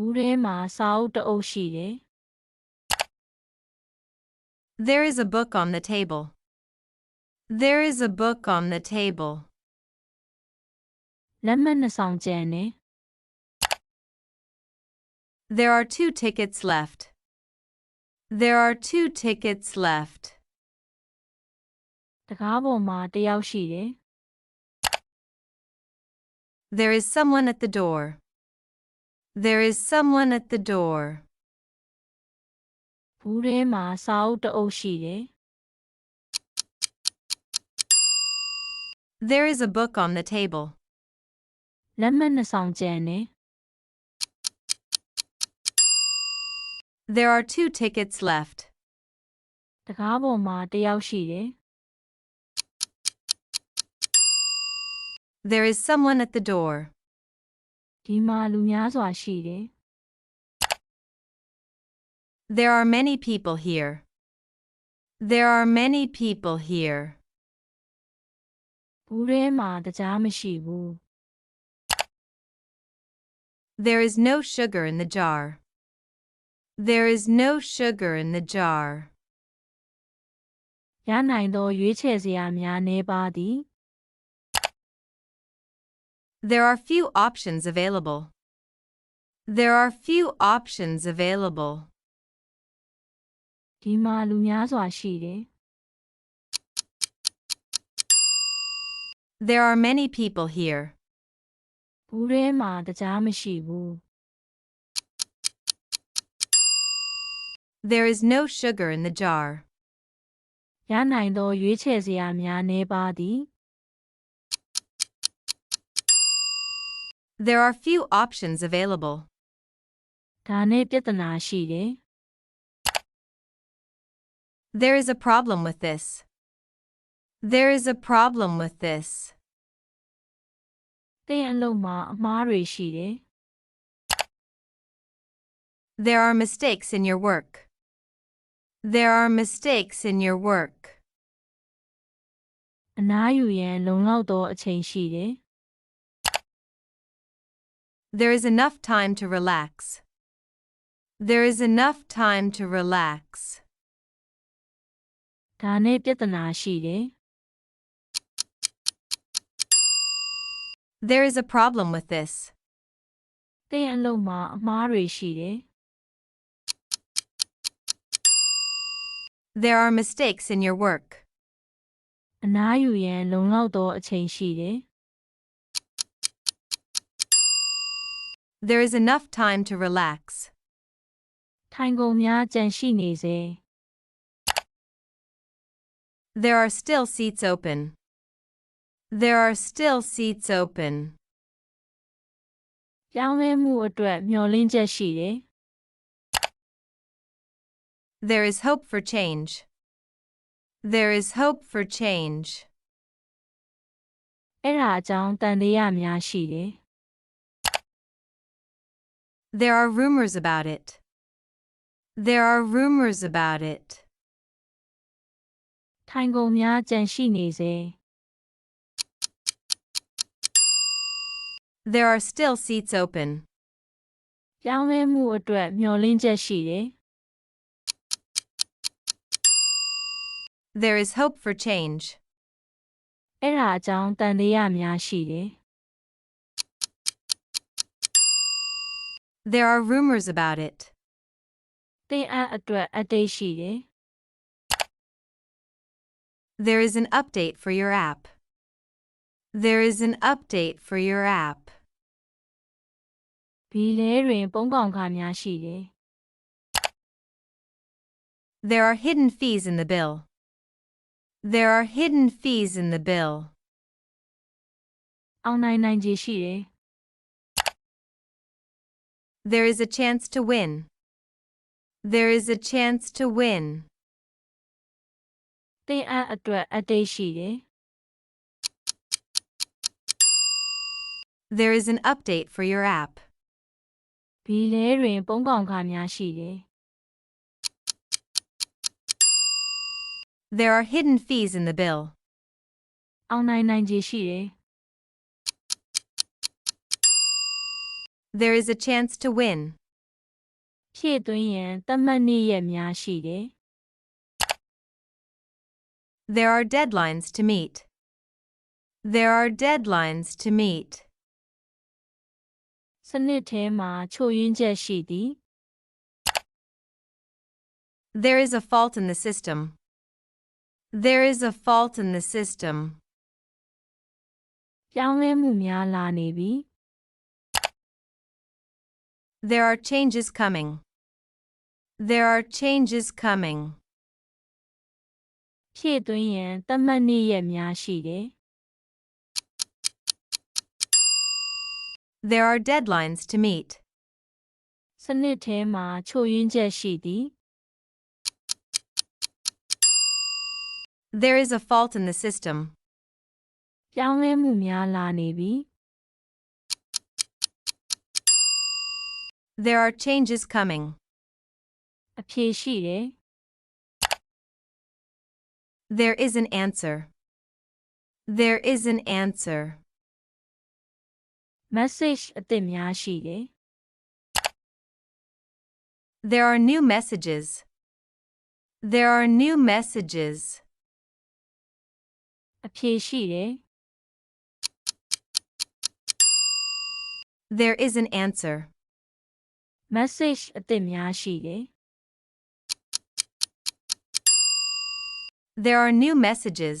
ဘူးထဲမှာစာအုပ်တစ်အုပ်ရှိတယ် There is a book on the table. There is a book on the table. လက်မှတ်နှစ်ဆောင်ကျန်တယ် There are two tickets left. There are two tickets left. တကားပေါ်မှာတစ်ယောက်ရှိတယ် There is someone at the door. There is someone at the door. ဘူးထဲမှာစာအုပ်တစ်အုပ်ရှိတယ် There is a book on the table. လက်မှတ်နှစ်ဆောင်ကျန်တယ် There are two tickets left. တကားပေါ်မှာတစ်ယောက်ရှိတယ် There is someone at the door. ဒီမှာလူများစွာရှိတယ် There are many people here. There are many people here. ဘူးထဲမှာတကြားမရှိဘူး There is no sugar in the jar. There is no sugar in the jar. ရနိုင်သောရွေးချယ်စရာများနေပါသည် There are few options available. There are few options available. ဒီမှာလူများစွာရှိတယ် There are many people here. ဘူးထဲမှာတကြားမရှိဘူး There is no sugar in the jar. ရနိုင်သောရွေးချယ်စရာများနေပါသည် There are few options available. ဒါနဲ့ပြဿနာရှိတယ် There is a problem with this. There is a problem with this. သင်အလုပ်မှာအမှားတွေရှိတယ် There are mistakes in your work. There are mistakes in your work. အနားယူရန်လုံလောက်သောအချိန်ရှိတယ် There is enough time to relax. There is enough time to relax. ဒါနဲ့ပြဿနာရှိတယ် There is a problem with this. သင်အလုပ်မှာအမှားတွေရှိတယ် There are mistakes in your work. အနားယူရန်လုံလောက်သောအချိန်ရှိတယ် There is enough time to relax. ထိုင်ကုန်များကြန့်ရှိနေစေ There are still seats open. There are still seats open. ပြောင်းလဲမှုအတွက်မျှော်လင့်ချက်ရှိတယ် There is hope for change. There is hope for change. အဲ့ဒါအကြောင်းတန်တရားများရှိတယ် There are rumors about it. There are rumors about it. ထိုင်ကုန်များကြန့်ရှိနေစေ There are still seats open. ပြောင်းလဲမှုအတွက်မျှော်လင့်ချက်ရှိတယ် There is hope for change. အဲ့ဒါအကြောင်းတန်တရားများရှိတယ် There are rumors about it. သင်အပ်အတွက်အတိတ်ရှိတယ် There is an update for your app. There is an update for your app. ဘီလဲတွင်ပုံကောင်ခါများရှိတယ် There are hidden fees in the bill. There are hidden fees in the bill. အောင်နိုင်နိုင်ခြေရှိတယ် There is a chance to win. There is a chance to win. သင်အပ်အတွက်အတိတ်ရှိတယ် There is an update for your app. ဘီလဲတွင်ပုံကောင်ခါများရှိတယ် There are hidden fees in the bill. အောင်နိုင်နိုင်ခြေရှိတယ် There is a chance to win. ဖြည့်သွင်းရန်သတ်မှတ်နေ့ရက်များရှိတယ် There are deadlines to meet. There are deadlines to meet. စနစ်ထဲမှာချို့ယွင်းချက်ရှိသည် There is a fault in the system. There is a fault in the system. ပြောင်းလဲမှုများလာနေပြီ There are changes coming. There are changes coming. ဖြည့်သွင်းရန်သတ်မှတ်နေ့ရက်များရှိတယ် There are deadlines to meet. စနစ်ထဲမှာချို့ယွင်းချက်ရှိသည် There is a fault in the system. ပြောင်းလဲမှုများလာနေပြီ There are changes coming. အဖြေရှိတယ် There is an answer. There is an answer. message အသစ်များရှိတယ် There are new messages. There are new messages. အဖြေရှိတယ် There is an answer. message အသစ်များရှိတယ် There are new messages.